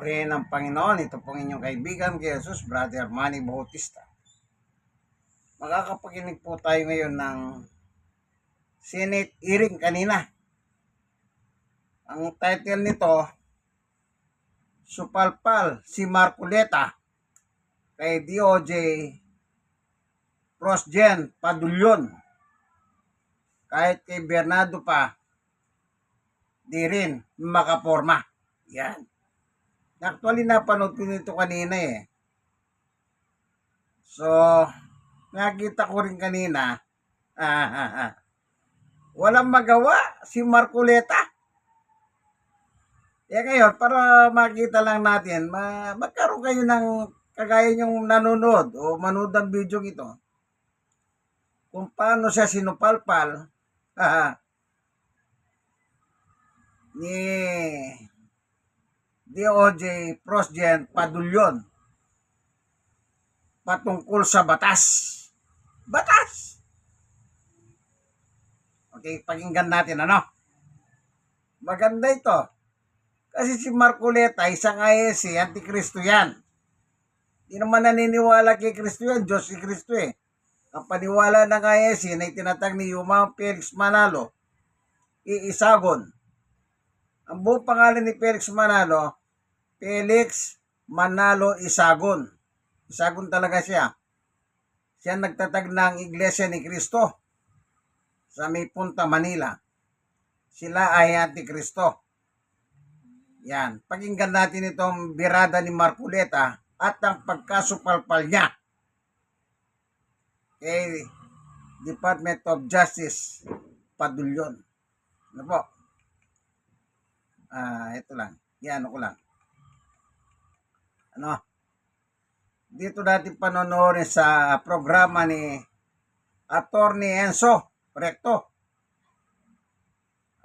Purihin ng Panginoon, ito pong inyong kaibigan kay Jesus, Brother Manny Bautista. Makakapakinig po tayo ngayon ng Senate hearing kanina. Ang title nito, Supalpal si Marculeta kay DOJ Prosgen Padulyon. Kahit kay Bernardo pa, di rin makaporma. Yan. Actually, napanood ko nito kanina eh. So, nakita ko rin kanina, ah, ah, walang magawa si Marculeta. Eh ngayon, para makita lang natin, ma magkaroon kayo ng kagaya yung nanonood o manood ng video ito, kung paano siya sinupalpal ah, ni DOJ Prosgen Padulyon patungkol sa batas. Batas! Okay, pakinggan natin ano. Maganda ito. Kasi si Marcoleta, isang ISC, antikristo yan. Hindi naman naniniwala kay Kristo yan, Diyos si Kristo eh. Ang paniwala ng ISC na itinatag ni Yuma Felix Manalo, iisagon. Ang buong pangalan ni Felix Manalo, Felix Manalo Isagon. Isagon talaga siya. Siya nagtatag ng Iglesia ni Kristo sa may punta Manila. Sila ay antikristo. Yan. Pakinggan natin itong birada ni Marculeta at ang pagkasupalpal niya kay Department of Justice Padulyon. Ano po? Ah, ito lang. Yan ko lang. Ano? Dito natin panonoodin sa programa ni Attorney Enzo Recto.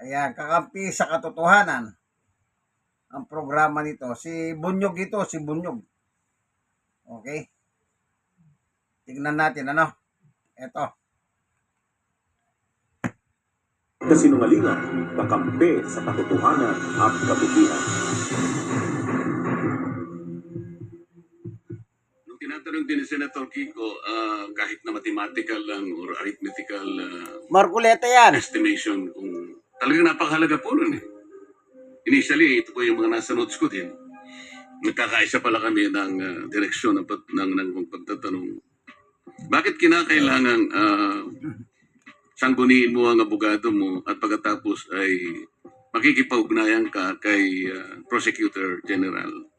Ayan, kakampi sa katotohanan ang programa nito. Si Bunyog ito, si Bunyog. Okay? Tignan natin, ano? Ito. kasinungalingan, kakampi sa katotohanan at kabutihan. Senator Kiko, ah, kahit na mathematical lang or arithmetical ah, Marculeta yan. estimation, kung talagang napakahalaga po nun eh. Initially, ito po yung mga nasa notes ko din. Nagkakaisa pala kami ng ah, direksyon ng, pag- ng, ng pagtatanong. Bakit kinakailangan uh, sangguniin mo ang abogado mo at pagkatapos ay makikipag-ugnayan ka kay ah, Prosecutor General?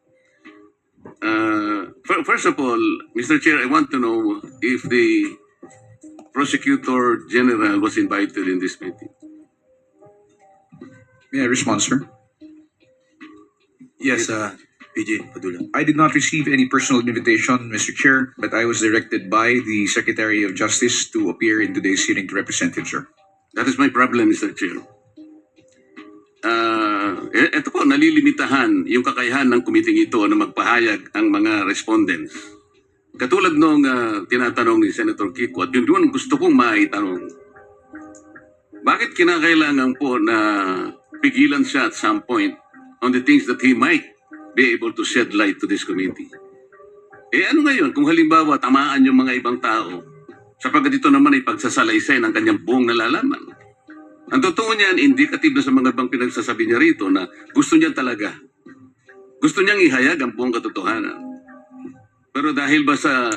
Uh, first of all, Mr. Chair, I want to know if the Prosecutor General was invited in this meeting. May I respond, sir? Yes, uh, PJ Padula. I did not receive any personal invitation, Mr. Chair, but I was directed by the Secretary of Justice to appear in today's hearing to represent him, sir. That is my problem, Mr. Chair. Uh, ito po, nalilimitahan yung kakayahan ng kumiting ito na magpahayag ang mga respondents. Katulad nung uh, tinatanong ni Senator Kiko, at yun yun gusto kong maitanong. Bakit kinakailangan po na pigilan siya at some point on the things that he might be able to shed light to this committee? Eh ano ngayon kung halimbawa tamaan yung mga ibang tao sapagkat ito naman ay pagsasalaysay ng kanyang buong nalalaman. Ang totoo niyan, indicative na sa mga ibang pinagsasabi niya rito na gusto niya talaga. Gusto niyang ihayag ang buong katotohanan. Pero dahil ba sa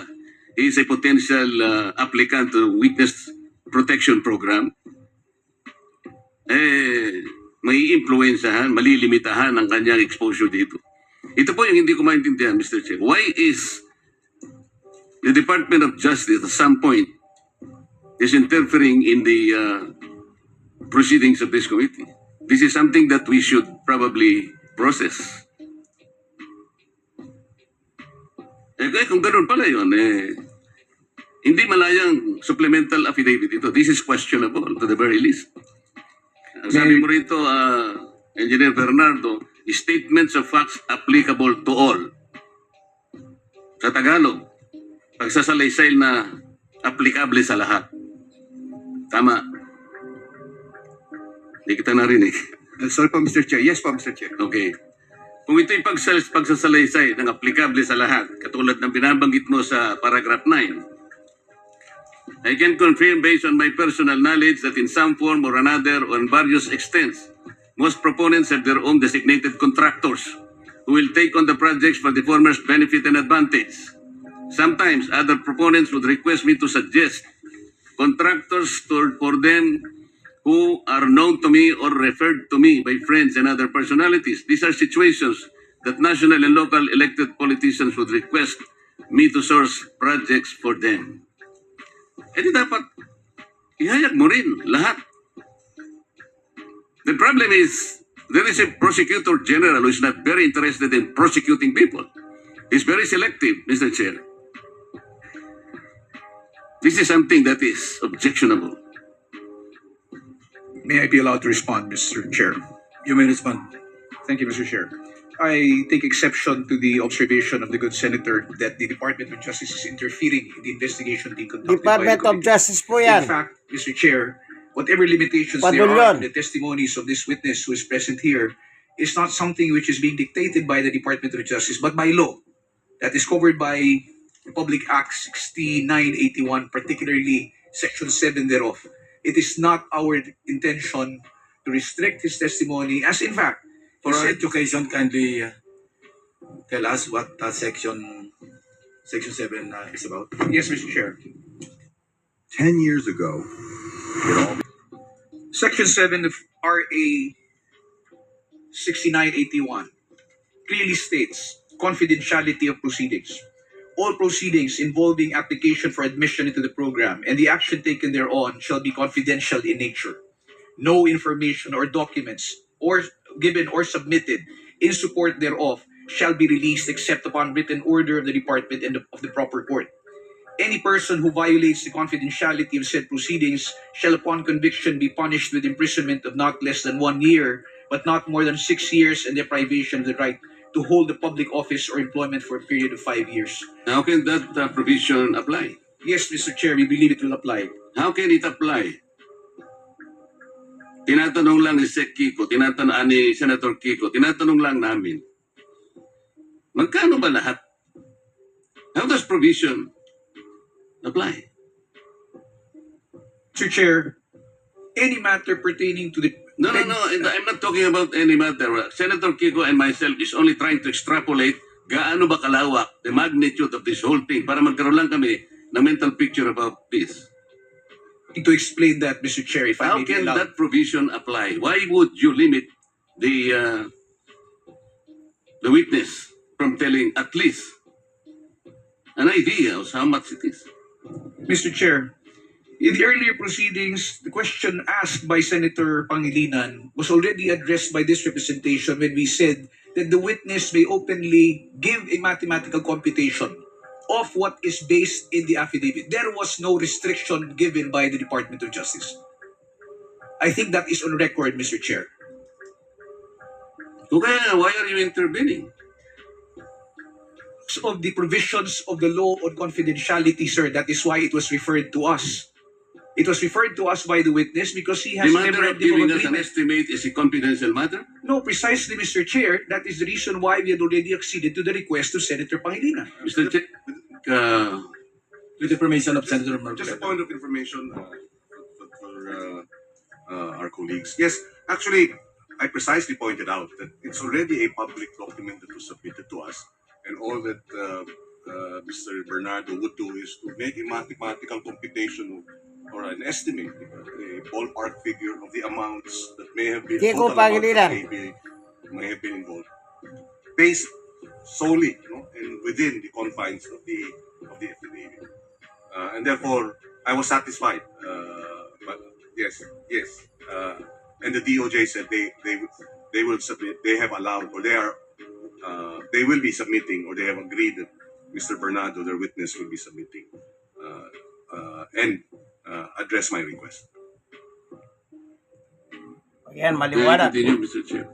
he is a potential uh, applicant to witness protection program, eh, may influensyahan, malilimitahan ang kanyang exposure dito. Ito po yung hindi ko maintindihan, Mr. Chair. Why is the Department of Justice at some point is interfering in the uh, proceedings of this committee. This is something that we should probably process. Eh, kaya kung ganun pala yun, eh, hindi malayang supplemental affidavit ito. This is questionable to the very least. Ang sabi mo rito, uh, Engineer Bernardo, statements of facts applicable to all. Sa Tagalog, pagsasalaysay na applicable sa lahat. Tama. Hindi kita narinig. Uh, sorry po, Mr. Chair. Yes po, Mr. Chair. Okay. Kung ito'y pagsal- pagsasalaysay ng aplikable sa lahat, katulad ng binabanggit mo sa paragraph 9, I can confirm based on my personal knowledge that in some form or another or in various extents, most proponents have their own designated contractors who will take on the projects for the former's benefit and advantage. Sometimes other proponents would request me to suggest contractors to, for them who are known to me or referred to me by friends and other personalities. These are situations that national and local elected politicians would request me to source projects for them. Eh di dapat ihayag mo rin lahat. The problem is, there is a prosecutor general who is not very interested in prosecuting people. He's very selective, Mr. Chair. This is something that is objectionable. May I be allowed to respond, Mr. Chair? You may respond. Thank you, Mr. Chair. I take exception to the observation of the good senator that the Department of Justice is interfering in the investigation being conducted by the Department of committee. Justice po In yan. fact, Mr. Chair, whatever limitations there Padul are yun. in the testimonies of this witness who is present here is not something which is being dictated by the Department of Justice, but by law that is covered by Republic Act 6981, particularly Section 7 thereof. It is not our intention to restrict his testimony, as in fact, For our said- education, kindly uh, tell us what uh, section section 7 uh, is about. yes, Mr. Chair. 10 years ago, it all Section 7 of RA 6981 clearly states confidentiality of proceedings. All proceedings involving application for admission into the program and the action taken thereon shall be confidential in nature. No information or documents or given or submitted in support thereof shall be released except upon written order of the department and of the proper court. Any person who violates the confidentiality of said proceedings shall upon conviction be punished with imprisonment of not less than one year, but not more than six years and deprivation of the right to hold the public office or employment for a period of five years. How can that uh, provision apply? Yes, Mr. Chair, we believe it will apply. How can it apply? Tinatanong lang ni Sek Kiko, tinatanong ah, ni Senator Kiko, tinatanong lang namin, magkano ba lahat? How does provision apply? Mr. Chair, any matter pertaining to the No, no, no. I'm not talking about any matter. Senator Kiko and myself is only trying to extrapolate gaano ba kalawak the magnitude of this whole thing para magkaroon lang kami ng mental picture about this. to explain that, Mr. Chair, if I How may be can allowed. that provision apply? Why would you limit the uh, the witness from telling at least an idea of how much it is? Mr. Chair, in the earlier proceedings, the question asked by Senator Pangilinan was already addressed by this representation when we said that the witness may openly give a mathematical computation of what is based in the affidavit. There was no restriction given by the Department of Justice. I think that is on record, Mr. Chair. Okay, why are you intervening? Of the provisions of the law on confidentiality, sir, that is why it was referred to us. It was referred to us by the witness because he has The matter of giving us an estimate is a confidential matter? No, precisely, Mr. Chair. That is the reason why we had already acceded to the request of Senator Pangilinan. Mr. Chair, uh, With the permission of Senator Just a point of information uh, for, for uh, uh, our colleagues. Yes, actually, I precisely pointed out that it's already a public document that was submitted to us, and all that uh, uh, Mr. Bernardo would do is to make a mathematical computation of, or an estimate, a ballpark figure of the amounts that may have been Kiko total amounts that Pangilinan. may, be, may have been involved, based solely you know, and within the confines of the of the affidavit. Uh, and therefore, I was satisfied. Uh, but yes, yes. Uh, and the DOJ said they they would- they will submit. They have allowed, or they are, uh, they will be submitting, or they have agreed that Mr. Bernardo, their witness, will be submitting uh, uh, and uh, address my request. I maliwanag. continue, Mr. Chair?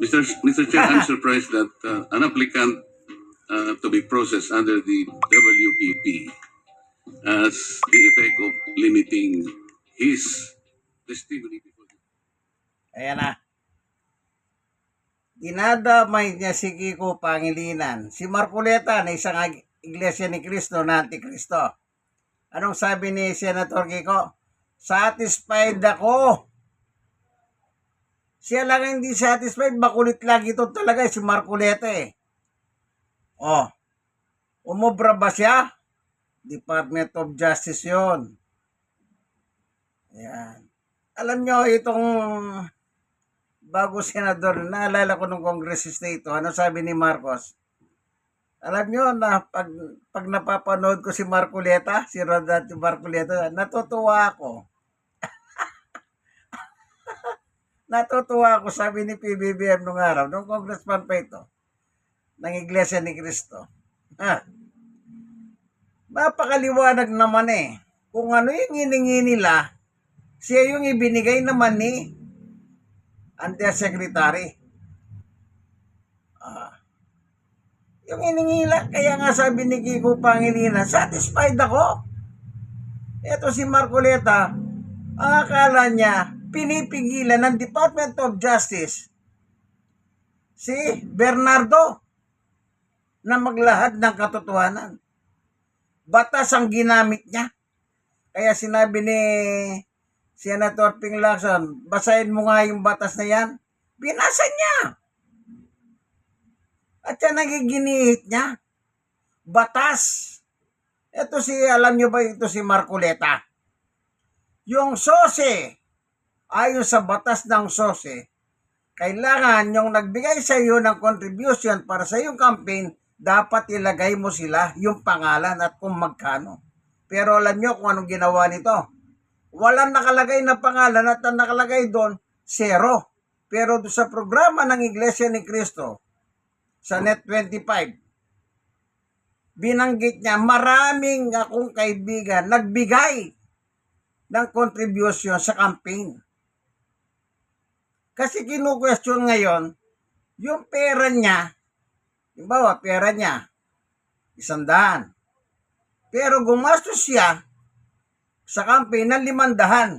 Mr. Ch- Mr. Chair, I'm surprised that uh, an applicant uh, to be processed under the WPP has the effect of limiting his testimony Ayan na. dinadamay niya si Kiko Pangilinan, si Marcoleta na isang iglesia ni Kristo na antikristo. Anong sabi ni Senator Kiko? Satisfied ako. Siya lang ang hindi satisfied, makulit lang ito talaga si Marcoleta eh. Oh, umobra ba siya? Department of Justice yon. Yan. Alam nyo, itong bago senador, naalala ko nung kongresista ito, ano sabi ni Marcos? Alam nyo na pag, pag napapanood ko si Marcoleta, si Rodante Marcoleta, natutuwa ako. natutuwa ako, sabi ni PBBM nung araw, nung congressman pa ito, ng Iglesia ni Cristo. Ha? Napakaliwanag naman eh. Kung ano yung hiningi nila, siya yung ibinigay naman ni Undersecretary. Ah. Yung hiningi lang, kaya nga sabi ni Kiko Pangilinan, satisfied ako. Ito si Marcoleta, ang akala niya, pinipigilan ng Department of Justice si Bernardo na maglahad ng katotohanan. Batas ang ginamit niya. Kaya sinabi ni Senator Ping Lacson, basahin mo nga yung batas na yan. Binasa niya. At yan nagiginihit niya. Batas. Ito si, alam niyo ba ito si Marcoleta? Yung sose, ayon sa batas ng sose, kailangan yung nagbigay sa iyo ng contribution para sa iyong campaign, dapat ilagay mo sila yung pangalan at kung magkano. Pero alam nyo kung anong ginawa nito. Walang nakalagay na pangalan at ang nakalagay doon, zero. Pero sa programa ng Iglesia ni Cristo, sa Net 25, binanggit niya, maraming akong kaibigan nagbigay ng contribution sa campaign. Kasi kinu-question ngayon, yung pera niya, Halimbawa, pera niya, isang daan. Pero gumastos siya sa campaign ng limandahan.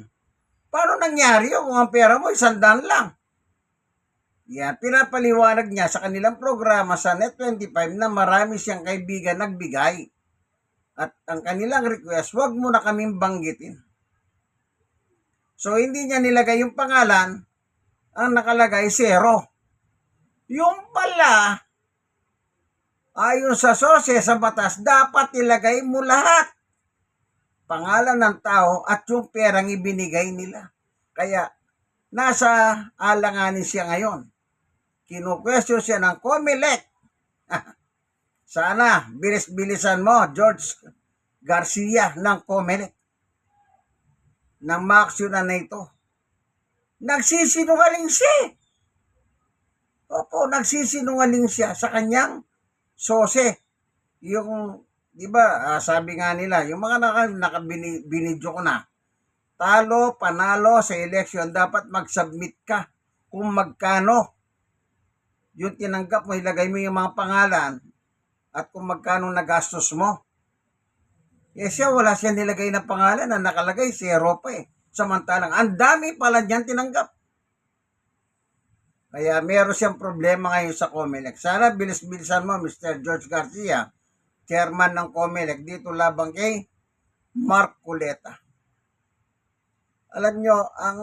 Paano nangyari yun kung ang pera mo isang daan lang? Yan, pinapaliwanag niya sa kanilang programa sa Net25 na marami siyang kaibigan nagbigay. At ang kanilang request, wag mo na kaming banggitin. So, hindi niya nilagay yung pangalan, ang nakalagay zero. Yung pala, ayon sa sose sa batas, dapat ilagay mo lahat. Pangalan ng tao at yung perang ibinigay nila. Kaya, nasa alanganin siya ngayon. Kinukwestiyon siya ng Comelec. Sana, bilis-bilisan mo, George Garcia ng Comelec. Ng maaksyonan na ito. Nagsisinungaling siya. eh. Opo, nagsisinungaling siya sa kanyang sose. Yung, di ba, ah, sabi nga nila, yung mga naka, ko na, talo, panalo sa election, dapat mag-submit ka kung magkano yung tinanggap mo, ilagay mo yung mga pangalan at kung magkano nagastos mo. Eh siya, wala siya nilagay na pangalan na nakalagay, zero pa eh. Samantalang, ang dami pala niyan tinanggap. Kaya meron siyang problema ngayon sa Comelec. Sana bilis-bilisan mo, Mr. George Garcia, chairman ng Comelec, dito labang kay Mark Culeta. Alam nyo, ang,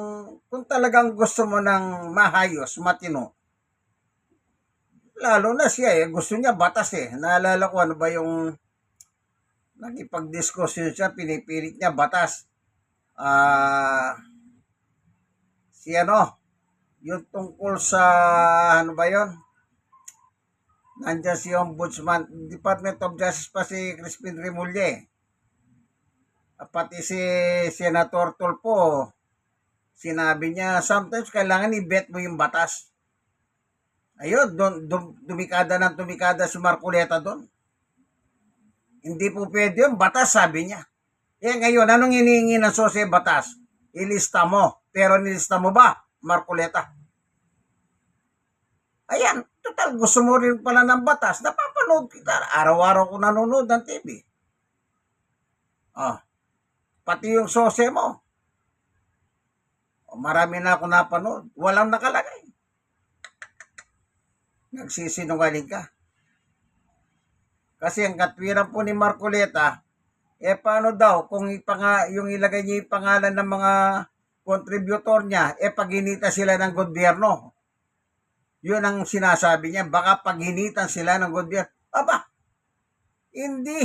kung talagang gusto mo ng mahayos, matino, lalo na siya eh, gusto niya batas eh. Naalala ko ano ba yung nakipag-discussion siya, pinipilit niya batas. Ah, si ano, yung tungkol sa, ano ba yon Nandiyan si Ombudsman, Department of Justice pa si Crispin Remulle. At Pati si Senator Tulpo, sinabi niya, sometimes kailangan i-bet mo yung batas. Ayun, dum, dum, dumikada ng dumikada si Marcoleta doon. Hindi po pwede yun, batas sabi niya. Eh ngayon, anong hinihingi ng sose batas? Ilista mo. Pero nilista mo ba, Marcoleta? Ayan, total gusto mo rin pala ng batas. Napapanood kita. Araw-araw ko nanonood ng TV. Ah, pati yung sose mo. Marami na ako napanood. Walang nakalagay. Nagsisinungaling ka. Kasi ang katwiran po ni Marcoleta, eh paano daw kung ipanga, yung ilagay niya yung pangalan ng mga contributor niya, eh paginita sila ng gobyerno. Yun ang sinasabi niya, baka paginitan sila ng gobyerno. Aba, hindi.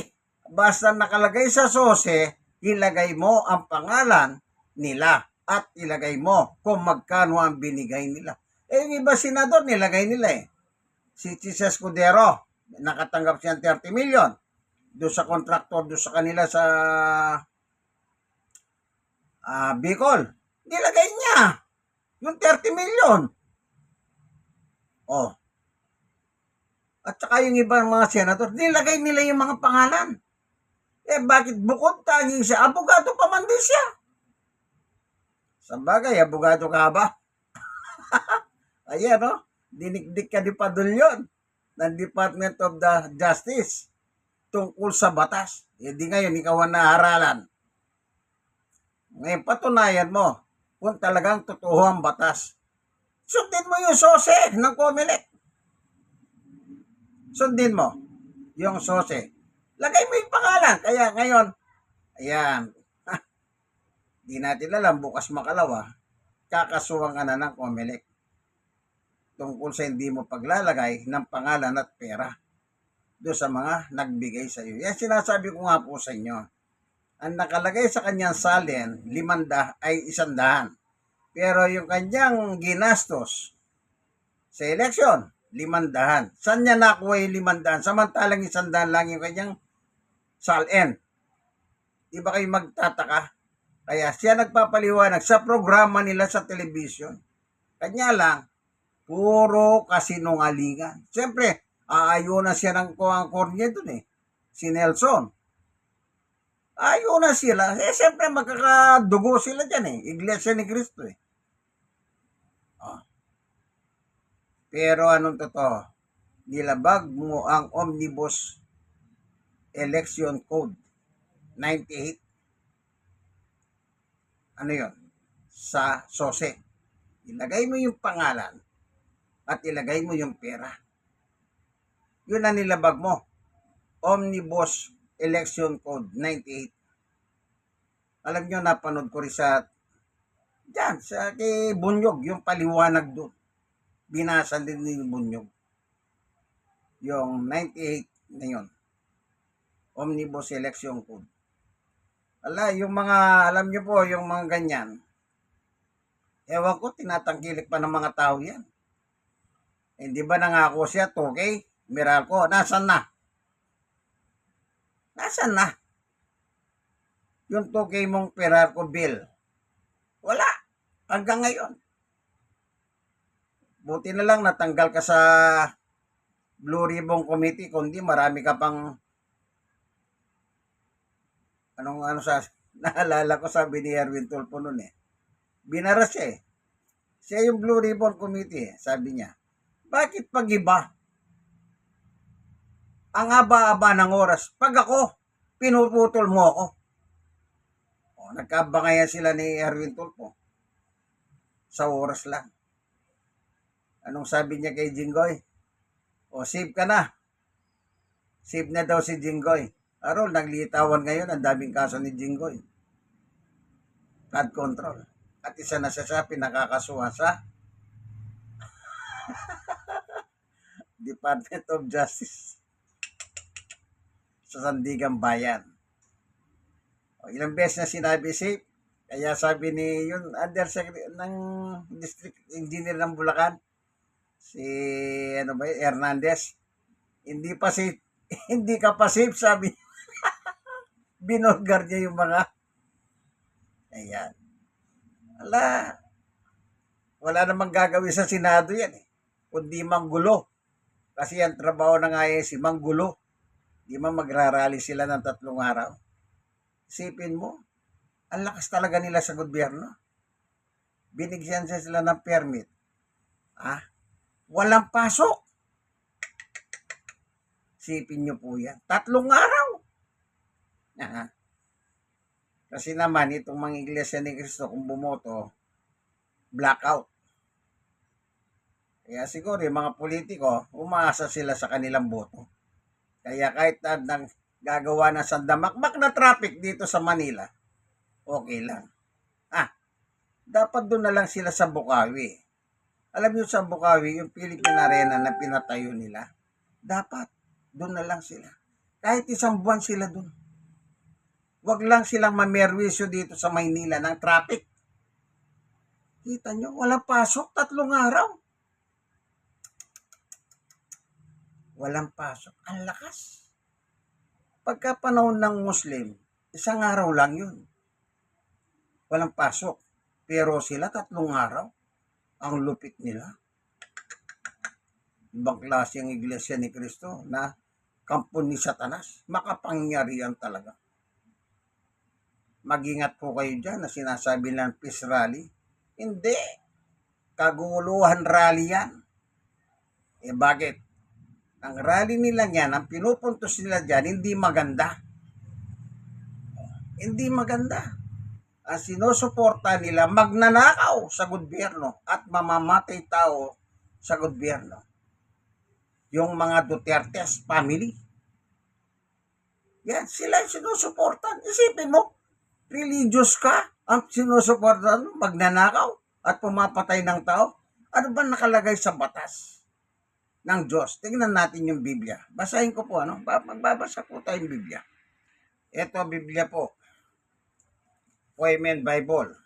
Basta nakalagay sa sose, ilagay mo ang pangalan nila at ilagay mo kung magkano ang binigay nila. Eh, yung iba senador, nilagay nila eh. Si Chis Escudero, nakatanggap siya ng 30 million. Doon sa kontraktor, doon sa kanila sa ah Bicol. Nilagay niya yung 30 million. Oh. At saka yung ibang mga senador, nilagay nila yung mga pangalan. Eh, bakit bukod tanging siya? Abogado pa man din siya. Sa bagay, abogado ka ba? Ayan, no? Dinikdik ka ni Padulyon ng Department of the Justice tungkol sa batas. Eh, di ngayon, ikaw ang naharalan. Ngayon, patunayan mo kung talagang totoo ang batas. Sundin mo yung sose ng Comelec. Sundin mo yung sose. Lagay mo yung pangalan. Kaya ngayon, ayan, di natin alam, bukas makalawa, kakasuhan ka na ng Comelec tungkol sa hindi mo paglalagay ng pangalan at pera doon sa mga nagbigay sa iyo. Yan sinasabi ko nga po sa inyo. Ang nakalagay sa kanyang salin, limanda ay isandahan. Pero yung kanyang ginastos sa eleksyon, limandahan. Saan niya nakuha yung limandahan? Samantalang isandahan lang yung kanyang salin. Di ba kayo magtataka? Kaya siya nagpapaliwanag sa programa nila sa television. Kanya lang, puro kasinungalingan. Siyempre, aayunan siya ng kuwang kornya dun eh. Si Nelson. Ayunan sila. Eh, siyempre, magkakadugo sila dyan eh. Iglesia ni Cristo eh. Ah. Pero anong totoo? Nilabag mo ang Omnibus Election Code 98. Ano yon? Sa SOSE. Ilagay mo yung pangalan at ilagay mo yung pera. Yun ang nilabag mo. Omnibus Election Code 98. Alam nyo, napanood ko rin sa dyan, sa kay Bunyog, yung paliwanag doon. Binasa din ni Bunyog. Yung 98 na yun. Omnibus Election Code. Ala, yung mga, alam nyo po, yung mga ganyan, ewan ko, tinatangkilik pa ng mga tao yan. Hindi ba nangako siya, 2K? Meralco, nasan na? Nasaan na? Yung 2K mong Meralco bill. Wala. Hanggang ngayon. Buti na lang natanggal ka sa Blue Ribbon Committee, kundi marami ka pang anong ano sa naalala ko sabi ni Erwin Tulfo noon eh. Binara siya eh. Siya yung Blue Ribbon Committee, eh, sabi niya. Bakit pag iba? Ang haba-haba ng oras. Pag ako, pinuputol mo ako. O, nagkabangayan sila ni Erwin Tulfo. Sa oras lang. Anong sabi niya kay Jinggoy? O, save ka na. Save na daw si Jinggoy. Arol, naglitawan ngayon. Ang daming kaso ni Jinggoy. Flood control. At isa na siya sa pinakakasuhan sa Department of Justice sa Sandigan Bayan. O, ilang beses na sinabi safe, kaya sabi ni yun undersecretary ng district engineer ng Bulacan si ano ba yun, Hernandez hindi pa safe hindi ka pa safe sabi binulgar niya yung mga ayan. Wala wala namang gagawin sa Senado yan eh kundi manggulo kasi ang trabaho na nga eh si manggulo di man magrarally sila ng tatlong araw isipin mo ang lakas talaga nila sa gobyerno. Binigyan siya sila ng permit. Ah, walang pasok. Sipin nyo po yan. Tatlong araw. Ah. Kasi naman, itong mga iglesia ni Cristo, kung bumoto, blackout. Kaya siguro yung mga politiko, umaasa sila sa kanilang boto. Kaya kahit na nang gagawa na sa damakmak na traffic dito sa Manila, okay lang. Ah, dapat doon na lang sila sa Bukawi. Alam niyo sa Bukawi, yung Philippine Arena na pinatayo nila, dapat doon na lang sila. Kahit isang buwan sila doon. Huwag lang silang mamerwisyo dito sa Maynila ng traffic. Kita nyo, walang pasok, tatlong araw. Walang pasok. Ang lakas. Pagka panahon ng Muslim, isang araw lang yun. Walang pasok. Pero sila tatlong araw. Ang lupit nila. Ibang klase ang iglesia ni Kristo na kampo ni Satanas. Makapangyarihan talaga. Magingat po kayo dyan na sinasabi ng peace rally. Hindi. Kaguluhan rally yan. Eh bakit? Ang rally nila yan, ang pinupuntos nila dyan, hindi maganda. Hindi maganda. Ang sinusuporta nila, magnanakaw sa gobyerno at mamamatay tao sa gobyerno. Yung mga Duterte's family. Yan, sila yung sinusuportan. Isipin mo, religious ka, ang sinusuportan magnanakaw at pumapatay ng tao. Ano ba nakalagay sa batas? Ng Diyos. Tingnan natin yung Biblia. Basahin ko po, ano? Ba- Magbabasa po tayong Biblia. Ito Biblia po. Poemen Bible.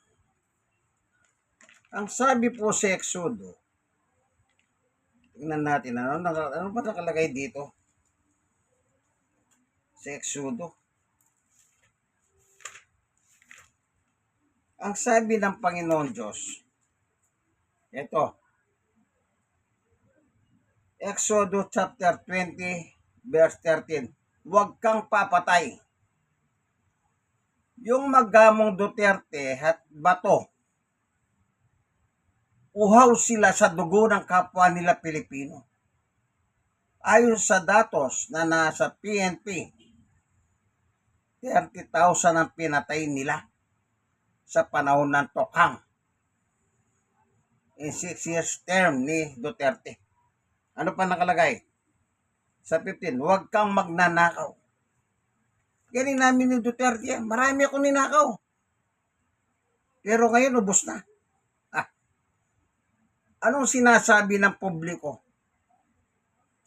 Ang sabi po sa Exodo, tingnan natin, ano, ano ba nakalagay dito? Sa Exodo. Ang sabi ng Panginoon Diyos, ito, Exodus chapter 20 verse 13. Huwag kang papatay. Yung magamong Duterte at Bato, uhaw sila sa dugo ng kapwa nila Pilipino. Ayon sa datos na nasa PNP, 30,000 ang pinatay nila sa panahon ng Tokhang in six years term ni Duterte. Ano pa nakalagay? Sa 15, huwag kang magnanakaw. Galing namin ni Duterte. Marami akong ninakaw. Pero ngayon, ubos na. Ah. Anong sinasabi ng publiko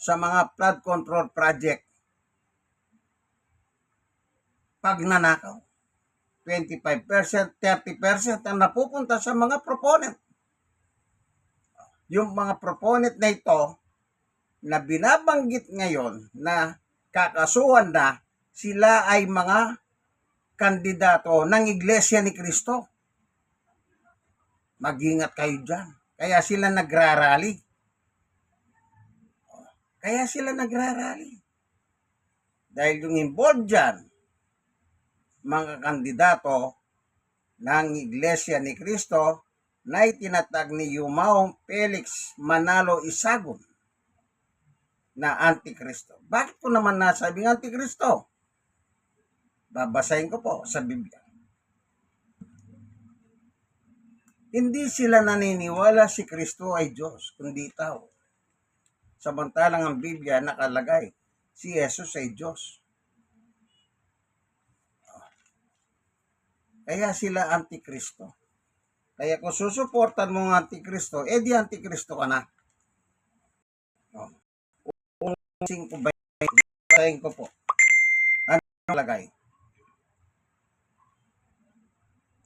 sa mga flood control project? Pag nanakaw, 25%, 30% ang napupunta sa mga proponent. Yung mga proponent na ito, na binabanggit ngayon na kakasuhan na sila ay mga kandidato ng Iglesia ni Kristo. Magingat kayo dyan. Kaya sila nagrarally. Kaya sila nagrarally. Dahil yung involved dyan, mga kandidato ng Iglesia ni Kristo na itinatag ni Yumao Felix Manalo Isagon na Antikristo. Bakit ko naman nasabing Antikristo? Babasahin ko po sa Biblia. Hindi sila naniniwala si Kristo ay Diyos, kundi tao. Samantalang ang Biblia nakalagay, si Jesus ay Diyos. Kaya sila Antikristo. Kaya kung susuportan mo ang Antikristo, eh di Antikristo ka na. 5 Basahin ko po. Ano lagay?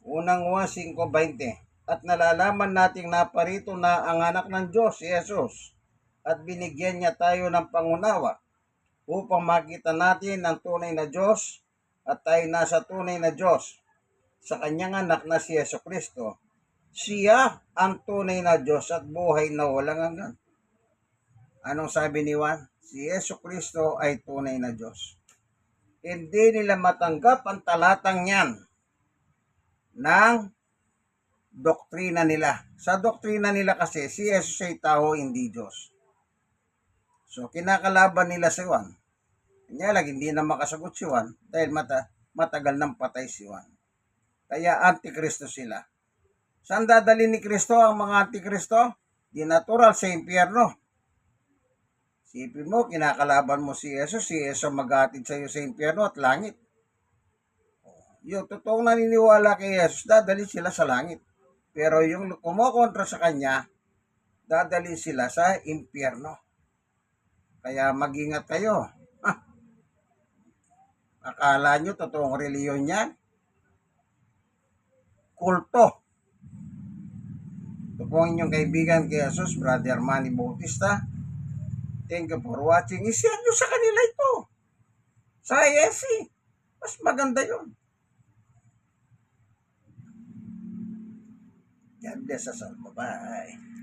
Unang 1, 5.20 At nalalaman nating naparito na ang anak ng Diyos, si Jesus, at binigyan niya tayo ng pangunawa upang makita natin ang tunay na Diyos at tayo nasa tunay na Diyos sa kanyang anak na si Yeso Kristo. Siya ang tunay na Diyos at buhay na walang hanggan. Anong sabi ni Juan? Si Yeso Kristo ay tunay na Diyos. Hindi nila matanggap ang talatang yan ng doktrina nila. Sa doktrina nila kasi, si Jesus ay tao, hindi Diyos. So, kinakalaban nila si Juan. Kanya lang, hindi na makasagot si Juan dahil mata, matagal nang patay si Juan. Kaya antikristo sila. Saan dadali ni Kristo ang mga antikristo? Di natural sa impyerno. Sipin mo, kinakalaban mo si Jesus, si Jesus maghatid sa iyo sa impyerno at langit. Yung totoong naniniwala kay Jesus, dadali sila sa langit. Pero yung kumokontra sa kanya, dadali sila sa impyerno. Kaya mag-ingat kayo. Ha? Akala nyo totoong reliyon yan? Kulto. Ito po inyong kaibigan kay Jesus, Brother Manny Bautista. Thank you for watching. I-share nyo sa kanila ito. Sa ISC. Mas maganda yun. God bless us all. Bye-bye.